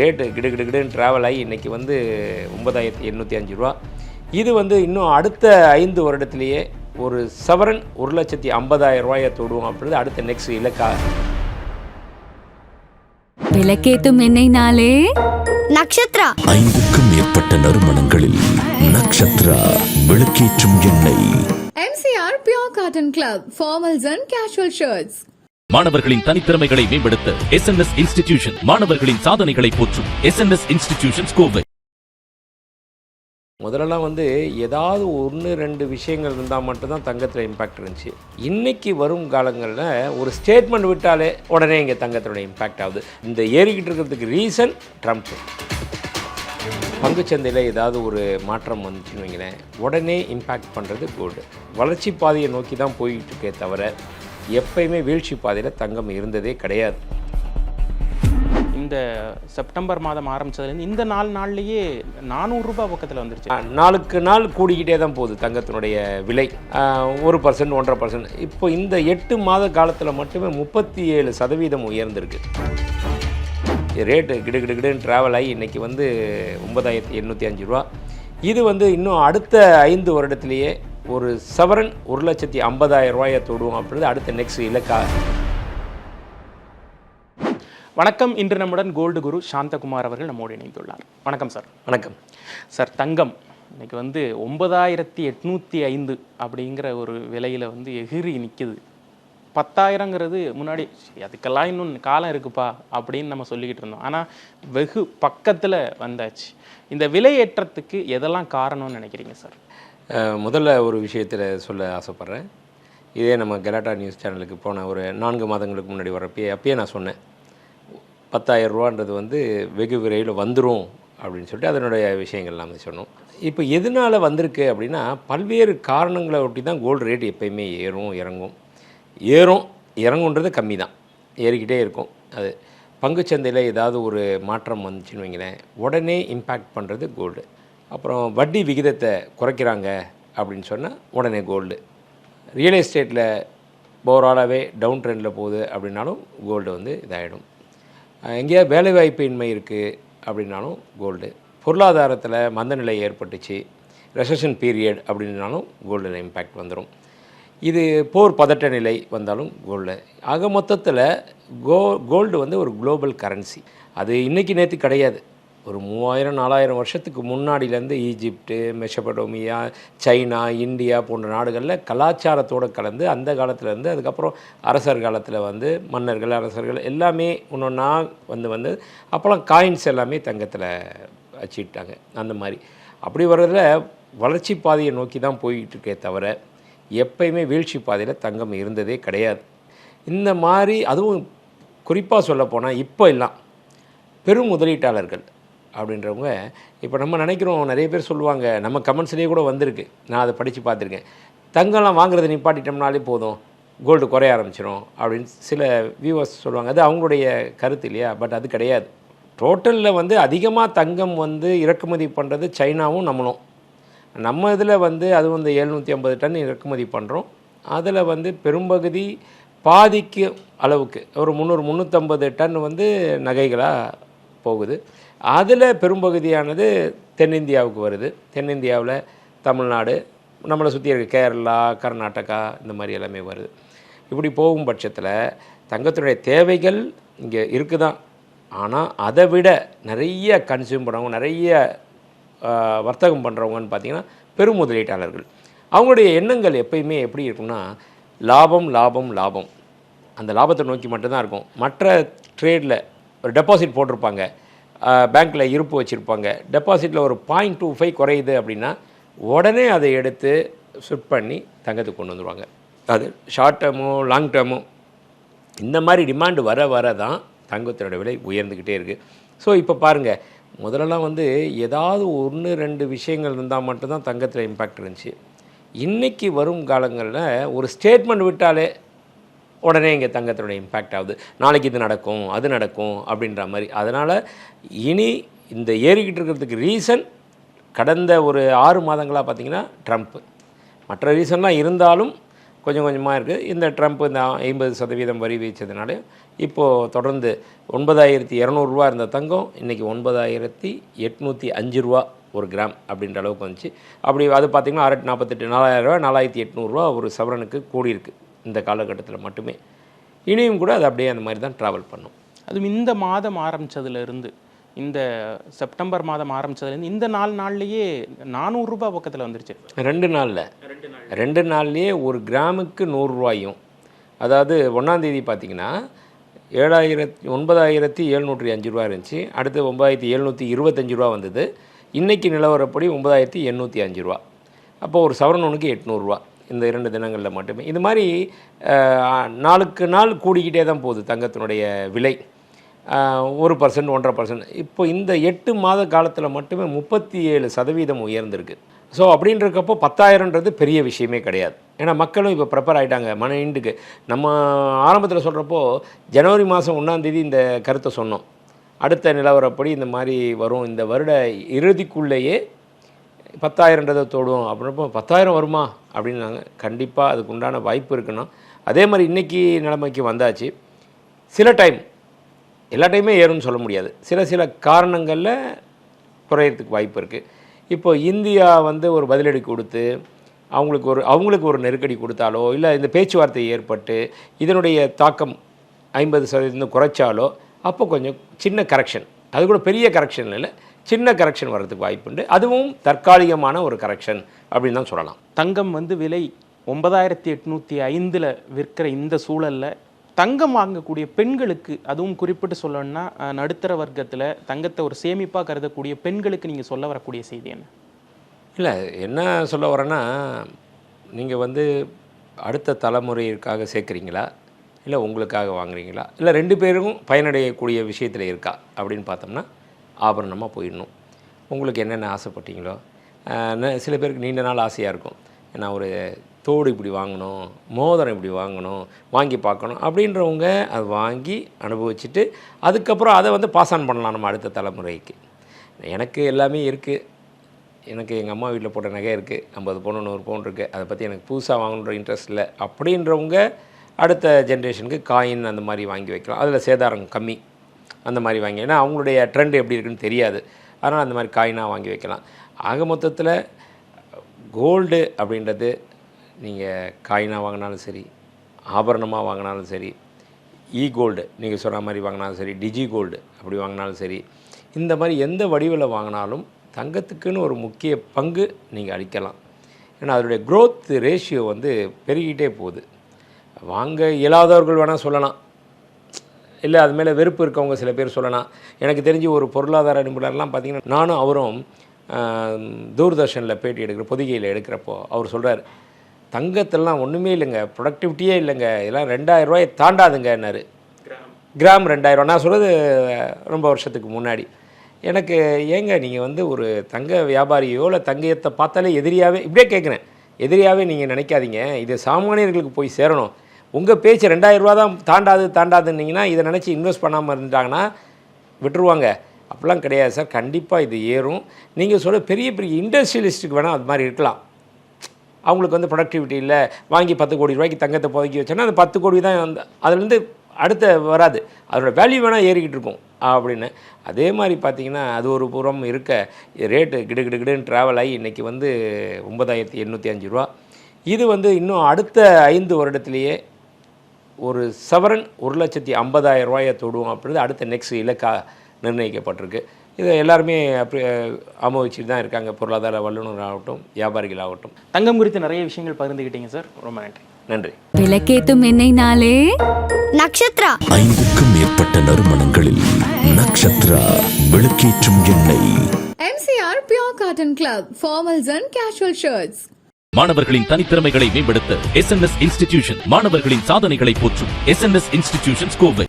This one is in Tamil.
ரேட்டு கிடு கிடு கிடுன்னு ட்ராவல் ஆகி இன்றைக்கி வந்து ஒன்பதாயிரத்தி எண்ணூற்றி அஞ்சு ரூபா. இது வந்து இன்னும் அடுத்த ஐந்து வருடத்திலேயே ஒரு சவரன் ஒரு லட்சத்தி ஐம்பதாயிரம் ரூபாயை தொடுவோம் அப்படின்றது அடுத்த நெக்ஸ்ட் இலக்கா. விளக்கேத்தும் எண்ணெய்னாலே நக்ஷத்ரா ஐந்துக்கும் மேற்பட்ட நறுமணங்களில் நக்ஷத்ரா விளக்கேற்றும் எண்ணெய் MCR Pure Cotton Club, formals and casual shirts. மாணவர்களின் தனித்திறமைகளை மேம்படுத்த எஸ் என் எஸ் இன்ஸ்டிடியூஷன் மாணவர்களின் சாதனைகளை போற்றும் S N S institution Kovai. முதல்லலாம் வந்து ஏதாவது ஒன்று ரெண்டு விஷயங்கள் இருந்தால் மட்டும்தான் தங்கத்தில் இம்பேக்ட் இருந்துச்சு. இன்னைக்கு வரும் காலங்களில் ஒரு ஸ்டேட்மெண்ட் விட்டாலே உடனே இங்கே தங்கத்தினுடைய இம்பேக்ட் ஆகுது. இந்த ஏறிக்கிட்டு இருக்கிறதுக்கு ரீசன் ட்ரம்ப் பங்குச்சந்தையில் ஏதாவது ஒரு மாற்றம் வந்துச்சுன்னு வைங்களேன் உடனே இம்பேக்ட் பண்ணுறது கோல்டு வளர்ச்சி பாதையை நோக்கி தான் போயிட்டு இருக்கே தவிர எப்பயுமே வீழ்ச்சி பாதையில் தங்கம் இருந்ததே கிடையாது. இந்த செப்டம்பர் மாதம் ஆரம்பிச்சதுலேருந்து இந்த நாலு நாள்லயே நானூறு ரூபாய் பக்கத்தில் வந்துருச்சு. நாளுக்கு நாள் கூடிக்கிட்டே தான் போகுது தங்கத்தினுடைய விலை. ஒரு பர்சன்ட் ஒன்றரை பர்சன்ட் இப்போ இந்த எட்டு மாத காலத்தில் மட்டுமே முப்பத்தி ஏழு சதவீதம் உயர்ந்திருக்கு. ரேட்டு கிடு கிடு கிடுன்னு ட்ராவல் ஆகி இன்றைக்கி வந்து ஒன்பதாயிரத்தி எண்ணூற்றி அஞ்சு ரூபா. இது வந்து இன்னும் அடுத்த ஐந்து வருடத்திலேயே ஒரு சவரன் ஒரு லட்சத்தி ஐம்பதாயிரம் ரூபாயை தொடுவோம் அப்படின்றது அடுத்த நெக்ஸ்ட் இலக்கா. வணக்கம். இன்று நம்முடன் கோல்டு குரு சாந்தகுமார் அவர்கள் நம்மோடு இணைந்துள்ளார். வணக்கம் சார். வணக்கம். சார் தங்கம். இன்னைக்கு வந்து ஒன்பதாயிரத்தி எட்நூற்றி ஐந்து அப்படிங்கிற ஒரு விலையில் வந்து எகிரி நிற்கிது பத்தாயிரங்கிறது முன்னாடி அதுக்கெல்லாம் இன்னும் காலம் இருக்குப்பா அப்படின்னு நம்ம சொல்லிக்கிட்டு இருந்தோம். ஆனால் வெகு பக்கத்தில் வந்தாச்சு. இந்த விலையேற்றத்துக்கு எதெல்லாம் காரணம்னு நினைக்கிறீங்க சார்? முதல்ல ஒரு விஷயத்தில் சொல்ல ஆசைப்பட்றேன். இதே நம்ம கலாட்டா நியூஸ் சேனலுக்கு போன ஒரு நான்கு மாதங்களுக்கு முன்னாடி வரப்பே அப்பயே நான் சொன்னேன். பத்தாயிரம் ரூபான்றது வந்து வெகு விரைவில் வந்துடும் அப்படின்னு சொல்லிட்டு அதனுடைய விஷயங்கள் வந்து சொன்னோம். இப்போ எதனால் வந்திருக்கு அப்படின்னா பல்வேறு காரணங்களை ஒட்டி தான் கோல்டு ரேட் எப்பயுமே ஏறும் இறங்கும். ஏறும் இறங்குன்றது கம்மி தான் ஏறிக்கிட்டே இருக்கும். அது பங்குச்சந்தையில் ஏதாவது ஒரு மாற்றம் வந்துச்சுன்னு வைங்களேன் உடனே இம்பேக்ட் பண்ணுறது கோல்டு அப்புறம் வட்டி விகிதத்தை குறைக்கிறாங்க அப்படின்னு சொன்னால் உடனே கோல்டு ரியல் எஸ்டேட்டில் ஓவராலாகவே டவுன் ட்ரெண்டில் போகுது அப்படின்னாலும் கோல்டு வந்து இதாகிடும் எங்கேயா வேலைவாய்ப்பின்மை இருக்குது அப்படின்னாலும் கோல்டு பொருளாதாரத்தில் மந்தநிலை ஏற்பட்டுச்சு ரெசஷன் பீரியட் அப்படின்னாலும் கோல்டில் இம்பேக்ட் வந்துடும் இது போர் பதட்ட நிலை வந்தாலும் கோல்டு ஆக மொத்தத்தில் கோ கோல்டு வந்து ஒரு குளோபல் கரன்சி அது இன்றைக்கி நேற்று கிடையாது. ஒரு மூவாயிரம் நாலாயிரம் வருஷத்துக்கு முன்னாடியிலேருந்து ஈஜிப்டு மெஷபடோமியா சைனா இந்தியா போன்ற நாடுகளில் கலாச்சாரத்தோடு கலந்து அந்த காலத்துலேருந்து அதுக்கப்புறம் அரசர் காலத்தில் வந்து மன்னர்கள் அரசர்கள் எல்லாமே ஒன்றா வந்து வந்து அப்போலாம் காயின்ஸ் எல்லாமே தங்கத்தில் வச்சுக்கிட்டாங்க. அந்த மாதிரி. அப்படி வர்றதில் வளர்ச்சி பாதையை நோக்கி தான் போய்கிட்டு இருக்கே தவிர எப்பயுமே வீழ்ச்சி பாதையில் தங்கம் இருந்ததே கிடையாது. இந்த மாதிரி அதுவும் குறிப்பாக சொல்லப்போனால் இப்போ எல்லாம் பெரும் முதலீட்டாளர்கள் அப்படின்றவங்க இப்போ நம்ம நினைக்கிறோம் நிறைய பேர் சொல்லுவாங்க நம்ம கமெண்ட்ஸ்லேயே கூட வந்திருக்கு. நான் அதை படித்து பார்த்துருக்கேன். தங்கம்லாம் வாங்குறதை நிப்பாட்டிட்டோம்னாலே போதும். கோல்டு குறைய ஆரம்பிச்சிடும் அப்படின்னு சில வியூவர்ஸ் சொல்லுவாங்க. அது அவங்களுடைய கருத்து இல்லையா? பட் அது கிடையாது. டோட்டலில் வந்து அதிகமாக தங்கம் வந்து இறக்குமதி பண்ணுறது சைனாவும் நம்மளும். நம்ம இதில் வந்து அது வந்து எழுநூற்றி ஐம்பது டன் இறக்குமதி பண்ணுறோம். அதில் வந்து பெரும்பகுதி பாதிக்கு அளவுக்கு ஒரு முந்நூறு முந்நூற்றம்பது டன் வந்து நகைகளாக போகுது. அதில் பெரும்பகுதியானது தென்னிந்தியாவுக்கு வருது. தென்னிந்தியாவில் தமிழ்நாடு நம்மளை சுற்றி இருக்க கேரளா கர்நாடகா இந்த மாதிரி எல்லாமே வருது. இப்படி போகும் பட்சத்தில் தங்கத்துடைய தேவைகள் இங்கே இருக்குது தான் ஆனால் அதை விட நிறைய கன்சியூம் பண்ணுறவங்க நிறைய வர்த்தகம் பண்ணுறவங்கன்னு பார்த்தீங்கன்னா பெரும் முதலீட்டாளர்கள் அவங்களுடைய எண்ணங்கள் எப்பயுமே எப்படி இருக்கும்னா லாபம் லாபம் லாபம். அந்த லாபத்தை நோக்கி மட்டும்தான் இருக்கும். மற்ற ட்ரேடில் ஒரு டெபாசிட் போட்டிருப்பாங்க. பேங்க்கில் இருப்பு வச்சுருப்பாங்க. டெபாசிட்டில் ஒரு பாயிண்ட் டூ ஃபைவ் குறையுது அப்படின்னா உடனே அதை எடுத்து ஷிஃப்ட் பண்ணி தங்கத்துக்கு கொண்டு வந்துடுவாங்க அது ஷார்ட் டேர்மோ லாங் டேர்மோ இந்த மாதிரி டிமாண்டு வர வர தான் தங்கத்தோட விலை உயர்ந்துக்கிட்டே இருக்குது ஸோ இப்போ பாருங்கள் முதல்லலாம் வந்து ஏதாவது ஒன்று ரெண்டு விஷயங்கள் இருந்தால் மட்டும்தான் தங்கத்தில் இம்பேக்ட் இருந்துச்சு. இன்றைக்கி வரும் காலங்களில் ஒரு ஸ்டேட்மெண்ட் விட்டாலே உடனே இங்கே தங்கத்தினுடைய இம்பேக்ட் ஆகுது. நாளைக்கு இது நடக்கும் அது நடக்கும் அப்படின்ற மாதிரி. அதனால் இனி இந்த ஏறிக்கிட்டு இருக்கிறதுக்கு ரீசன் கடந்த ஒரு ஆறு மாதங்களாக பார்த்தீங்கன்னா ட்ரம்ப் மற்ற ரீசன்லாம் இருந்தாலும் கொஞ்சம் கொஞ்சமாக இருக்குது இந்த ட்ரம்ப் இந்த ஐம்பது சதவீதம் வரி வீச்சதுனால இப்போது தொடர்ந்து ஒன்பதாயிரத்தி இரநூறுவா இருந்த தங்கம் இன்றைக்கி ஒன்பதாயிரத்தி எட்நூற்றி அஞ்சு ரூபா ஒரு கிராம் அப்படின்ற அளவுக்கு வந்துச்சு. அப்படி அது பார்த்திங்கன்னா ஆயிரத்தி நாற்பத்தெட்டு நாலாயிரரூவா நாலாயிரத்தி எட்நூறுரூவா ஒரு சவரனுக்கு கூடியிருக்கு இந்த காலகட்டத்தில் மட்டுமே. இனியும் கூட அது அப்படியே அந்த மாதிரி தான் ட்ராவல் பண்ணும். அதுவும் இந்த மாதம் ஆரம்பித்ததுலேருந்து இந்த செப்டம்பர் மாதம் ஆரம்பிச்சதுலேருந்து இந்த நாலு நாள்லயே நானூறு ரூபாய் பக்கத்தில் வந்துருச்சு. ரெண்டு நாளில். ரெண்டு நாள்லேயே ஒரு கிராமுக்கு நூறுரூவாயும் அதாவது ஒன்றாந்தேதி பார்த்தீங்கன்னா ஏழாயிரத்தி ஒன்பதாயிரத்தி எழுநூற்றி அஞ்சு ரூபா இருந்துச்சு. அடுத்து ஒன்பதாயிரத்தி எழுநூற்றி இருபத்தஞ்சு ரூபா வந்தது. இன்றைக்கி நிலவரப்படி ஒன்பதாயிரத்தி எண்ணூற்றி அஞ்சு ரூபா. அப்போ ஒரு சவரன் ஒன்றுக்கு எட்நூறுரூவா இந்த இரண்டு தினங்களில் மட்டுமே. இது மாதிரி நாளுக்கு நாள் கூடிக்கிட்டே தான் போகுது தங்கத்தினுடைய விலை. ஒரு பர்சன்ட் ஒன்றரை பர்சன்ட் இப்போ இந்த எட்டு மாத காலத்தில் மட்டுமே முப்பத்தி ஏழு சதவீதம் உயர்ந்திருக்கு. ஸோ அப்படின்றக்கப்போ பத்தாயிரன்றது பெரிய விஷயமே கிடையாது. ஏன்னா மக்களும் இப்போ ப்ரிப்பேர் ஆகிட்டாங்க மன இண்டுக்கு நம்ம ஆரம்பத்தில் சொல்கிறப்போ ஜனவரி மாதம் ஒன்றாந்தேதி இந்த கருத்தை சொன்னோம். அடுத்த நிலவரப்படி இந்த மாதிரி வரும். இந்த வருட இறுதிக்குள்ளேயே பத்தாயிரன்றதை தொடும் அப்படின்றப்போ பத்தாயிரம் வருமா? அப்படின்னாங்க. கண்டிப்பாக அதுக்கு உண்டான வாய்ப்பு இருக்குன்னா. அதே மாதிரி இன்றைக்கி நிலைமைக்கு வந்தாச்சு. சில டைம் எல்லா டைமே ஏறும்னு சொல்ல முடியாது. சில சில காரணங்களில் குறையிறதுக்கு வாய்ப்பு இருக்குது இப்போ இந்தியா வந்து ஒரு பதிலடி கொடுத்து அவங்களுக்கு ஒரு அவங்களுக்கு ஒரு நெருக்கடி கொடுத்தாலோ இல்லை இந்த பேச்சுவார்த்தை ஏற்பட்டு இதனுடைய தாக்கம் ஐம்பது சதவீதம் குறைச்சாலோ அப்போ கொஞ்சம் சின்ன கரெக்ஷன் அது கூட பெரிய கரெக்ஷன் இல்லை சின்ன கரெக்ஷன் வர்றதுக்கு வாய்ப்புண்டு அதுவும் தற்காலிகமான ஒரு கரெக்ஷன் அப்படின்னு தான் சொல்லலாம். தங்கம் வந்து விலை ஒன்பதாயிரத்தி எட்நூற்றி ஐந்தில் விற்கிற இந்த சூழலில் தங்கம் வாங்கக்கூடிய பெண்களுக்கு அதுவும் குறிப்பிட்டு சொல்லணும்னா நடுத்தர வர்க்கத்தில் தங்கத்தை ஒரு சேமிப்பாக கருதக்கூடிய பெண்களுக்கு நீங்கள் சொல்ல வரக்கூடிய செய்தி என்ன? இல்லை என்ன சொல்ல வரேன்னா நீங்கள் வந்து அடுத்த தலைமுறையிற்காக சேர்க்குறீங்களா? இல்லை உங்களுக்காக வாங்குறீங்களா? இல்லை ரெண்டு பேரும் பயனடையக்கூடிய விஷயத்தில் இருக்கா? அப்படின்னு பார்த்தோம்னா ஆபரணமாக போயிடணும். உங்களுக்கு என்னென்ன ஆசைப்பட்டீங்களோ சில பேருக்கு நீண்ட நாள் ஆசையாக இருக்கும். நான் ஒரு தோடு இப்படி வாங்கணும் மோதிரம் இப்படி வாங்கணும் வாங்கி பார்க்கணும் அப்படின்றவங்க அது வாங்கி அனுபவிச்சுட்டு அதுக்கப்புறம் அதை வந்து பாஸ் ஆன் பண்ணலாம் நம்ம அடுத்த தலைமுறைக்கு. எனக்கு எல்லாமே இருக்குது எனக்கு எங்கள் அம்மா வீட்டில் போட்ட நகை இருக்குது ஐம்பது பவுன் நூறு பவுன் இருக்குது அதை பற்றி எனக்கு புதுசாக வாங்கணுன்ற இன்ட்ரெஸ்ட் இல்லை. அப்படின்றவங்க அடுத்த ஜென்ரேஷனுக்கு காயின் அந்த மாதிரி வாங்கி வைக்கலாம். அதில் சேதாரம் கம்மி. அந்த மாதிரி வாங்கி ஏன்னா அவங்களுடைய ட்ரெண்ட் எப்படி இருக்குன்னு தெரியாது. அதனால் அந்த மாதிரி காயினாக வாங்கி வைக்கலாம். ஆக மொத்தத்தில் கோல்டு அப்படின்றது நீங்கள் காயினாக வாங்கினாலும் சரி ஆபரணமாக வாங்கினாலும் சரி இ கோல்டு நீங்கள் சொன்ன மாதிரி வாங்கினாலும் சரி டிஜி கோல்டு அப்படி வாங்கினாலும் சரி இந்த மாதிரி எந்த வடிவில் வாங்கினாலும் தங்கத்துக்குன்னு ஒரு முக்கிய பங்கு நீங்கள் அளிக்கலாம். ஏன்னா அதனுடைய க்ரோத் ரேஷியோ வந்து பெருகிட்டே போகுது. வாங்க இயலாதவர்கள் வேணால் சொல்லலாம். இல்லை அது மேலே வெறுப்பு இருக்கவங்க சில பேர் சொல்லலாம். எனக்கு தெரிஞ்சு ஒரு பொருளாதார நிபுணர்லாம் பார்த்தீங்கன்னா நானும் அவரும் தூர்தர்ஷனில் பேட்டி எடுக்கிற பொதிகையில் எடுக்கிறப்போ அவர் சொல்கிறார் தங்கத்தெல்லாம் ஒன்றுமே இல்லைங்க. ப்ரொடக்டிவிட்டியே இல்லைங்க. இதெல்லாம் ரெண்டாயிரம் ரூபாயை தாண்டாதுங்கன்னாரு. கிராம் ரெண்டாயிரம் நான் சொல்கிறது ரொம்ப வருஷத்துக்கு முன்னாடி. எனக்கு ஏங்க நீங்கள் வந்து ஒரு தங்க வியாபாரியோ இல்லை தங்கத்தை பார்த்தாலே எதிரியாகவே இப்படியே கேட்குறேன் எதிரியாகவே நீங்கள் நினைக்காதீங்க. இது சாமானியர்களுக்கு போய் சேரணும். உங்கள் பேச்சு ரெண்டாயிரம் ரூபா தான் தாண்டாது தாண்டாதுன்னீங்கன்னா இதை நினச்சி இன்வெஸ்ட் பண்ணாமல் இருந்துட்டாங்கன்னா விட்டுருவாங்க. அப்படிலாம் கிடையாது சார். கண்டிப்பாக இது ஏறும். நீங்கள் சொல்ல பெரிய பெரிய இண்டஸ்ட்ரியலிஸ்ட்டுக்கு வேணால் அது மாதிரி இருக்கலாம். அவங்களுக்கு வந்து ப்ரொடக்டிவிட்டி இல்லை. வாங்கி பத்து கோடி ரூபாய்க்கு தங்கத்தை புதக்கி வச்சோன்னா அந்த பத்து கோடி தான் வந்து அதுலேருந்து அடுத்த வராது. அதோட வேல்யூ வேணால் ஏறிக்கிட்டு இருக்கும். அப்படின்னு. அதே மாதிரி பார்த்தீங்கன்னா அது ஒரு புறம் இருக்க ரேட்டு கிடு கிடு கிடுன்னு ட்ராவல் ஆகி இன்றைக்கி வந்து ஒன்பதாயிரத்தி எண்ணூற்றி அஞ்சு ரூபா. இது வந்து இன்னும் அடுத்த ஐந்து வருடத்திலேயே ஒரு சவரன் ஒரு லட்சத்தி ஐம்பதாயிரம் ரூபாயை தொடுவோம் அப்படின்றது அடுத்த நெக்ஸ்ட் இலக்காக நிர்ணயிக்கப்பட்டிருக்கு. இதை எல்லாருமே அப்படி அனுபவிச்சுட்டு தான் இருக்காங்க. பொருளாதார வல்லுநர் ஆகட்டும் வியாபாரிகள் ஆகட்டும் தங்கம் குறித்து நிறைய விஷயங்கள் பகிர்ந்துக்கிட்டீங்க சார். ரொம்ப நன்றி. நன்றி. விளக்கேத்தும் எண்ணெய்னாலே நக்ஷத்ரா. ஐந்துக்கும் மேற்பட்ட நறுமணங்களில் நக்ஷத்ரா விளக்கேற்றும் எண்ணெய் MCR Pure Cotton Club, formals and casual shirts. மாணவர்களின் தனித்திறமைகளை மேம்படுத்த எஸ் என் எஸ் இன்ஸ்டிடியூஷன் மாணவர்களின் சாதனைகளை போற்றும் S N S institution Kovai.